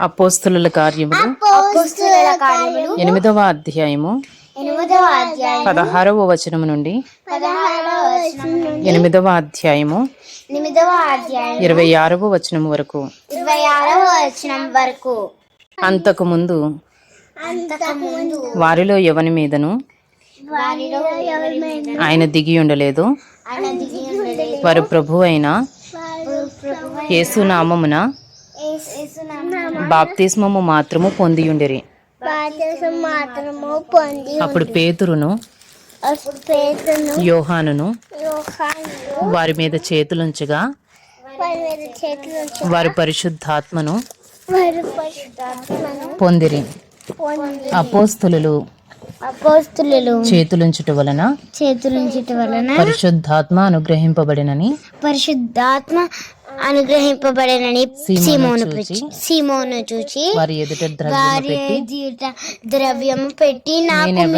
అపోస్తుల కార్యములు. ఎనిమిదవ అధ్యాయము. పదహారవ వచనము నుండి ఎనిమిదవ అధ్యాయము. ఇరవై ఆరవ వచనం వరకు. అంతకు ముందు అంతకుముందు వారిలో ఎవని మీదను? ఆయన దిగి ఉండలేదు. వారు ప్రభు అయిన యేసునామమున బాప్తిస్మము మాత్రము పొందియుండిరి. అప్పుడు పేతురును యోహానును యోహాను వారి మీద చేతులుంచగా వారి పరిశుద్ధాత్మను పొందిరి. పొంది అపోస్తులు అపోస్తులు. చేతులుంచుట వలన చేతులుంచుట వలన పరిశుద్ధాత్మ అనుగ్రహింపబడినని పరిశుద్ధాత్మ అనుగ్రహింపబడినని సీమోను సీమోను చూచి, చూచి సీమోను చూచి వారి ఎదుట ద్రవ్యము వారి పెట్టి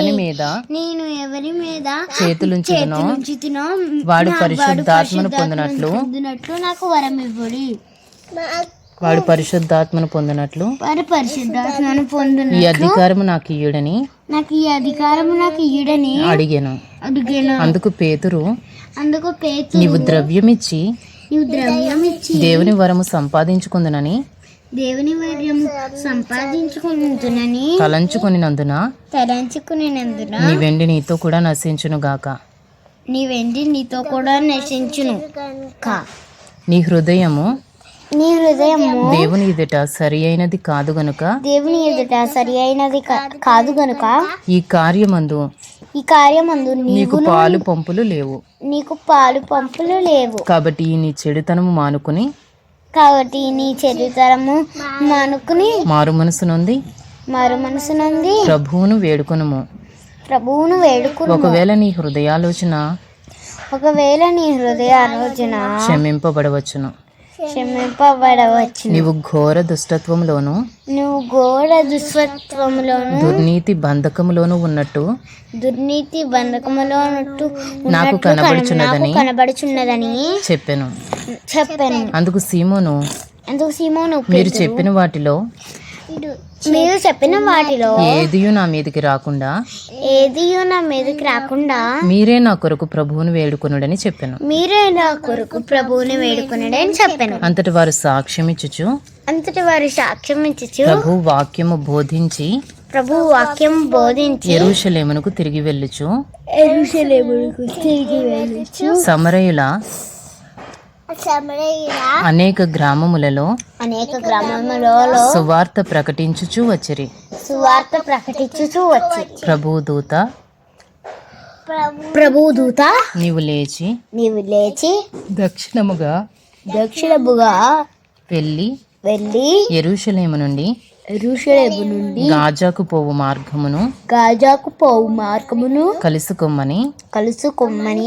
మీ- మీద నేను ఎవరి మీద చేతులుంచుతునో వాడు పరిశుద్ధాత్మను పరిశుద్ధాత్మను పొందినట్లు పొందినట్లు నాకు వరం ఇవ్వడి వాడు పరిశుద్ధాత్మను పొందినట్లు. వారు పరిశుద్ధాత్మను పొందిన ఈ అధికారము నాకు ఇయ్యుడని నాకు ఈ అధికారము నాకు ఇయుడని అడిగాను. అడిగాను. అందుకు పేతురు అందుకు పేతు నీవు ద్రవ్యమిచ్చి నీవు ద్రవ్యం ఇచ్చి దేవుని వరము సంపాదించుకుందునని దేవుని వర్యం సంపాదించుకుంటునని తలంచుకొనినందున తలంచుకునేందున నీ వెండి నీతో కూడా నశించును గాక. నీ వెండి నీతో కూడా నశించును కా. నీ హృదయము నీ హృదయము దేవుని ఎదుట సరి అయినది కాదు గనుక? దేవుని ఎదుట సరి అయినది కాదు గనుక? ఈ కార్యమందు ఈ కార్యమందు నీకు పాలు పంపులు లేవు. నీకు పాలు పంపులు లేవు. కాబట్టి నీ చెడుతనము మానుకుని కాబట్టి నీ చరిత్రము మనుకుని మారు మనసు నొంది మరు మనసు నుండి ప్రభువును వేడుకొనుము. ప్రభువును వేడుకును ఒకవేళ నీ హృదయాలోచన ఒకవేళ నీ హృదయ ఆలోచన క్షమింపబడవచ్చును. క్షమింపబడవచ్చు నీవు ఘోర దుష్టత్వములోను నువ్వు ఘోర దుస్వత్వములోను దుర్నీతి బంధకములోను ఉన్నట్టు దుర్నీతి బంధకములో ఉన్నట్టు నాకు కనబడుచున్నదని కనబడుచున్నదని చెప్పాను. చెప్పాను. అందుకు సీమోను అందుకు సీమోను మీరు చెప్పిన వాటిలో మీరు చెప్పిన వాటిలో ఏదియు నా మీదకి రాకుండా? ఏది నా మీదకి రాకుండా మీరే నా కొరకు ప్రభువును వేడుకొనుడని చెప్పాను. మీరే నా కొరకు ప్రభువుని వేడుకున్నాడు అని చెప్పాను. అంతటి వారు సాక్ష్యమిచ్చుచు అంతటి వారి సాక్ష్యం ఇచ్చు ప్రభు వాక్యము బోధించి ప్రభు వాక్యం బోధించి ఎరుషలేమునకు తిరిగి వెళ్ళుచు? ఎరుషలేమునకు తిరిగి వెళ్ళచ్చు సమరయుల అనేక గ్రామములలో అనేక గ్రామములలో సువార్త ప్రకటించుచు వచ్చిరి. సువార్త ప్రకటించుచూ వచ్చి ప్రభు దూత ప్రభు దూత నీవు లేచి నీవు లేచి దక్షిణముగా దక్షిణముగా వెళ్ళి వెళ్ళి ఎరుషలేము నుండి ఎరుషలేము నుండి గాజాకు పోవు మార్గమును గాజాకు పోవు మార్గమును కలుసుకోమని కలుసుకొమ్మని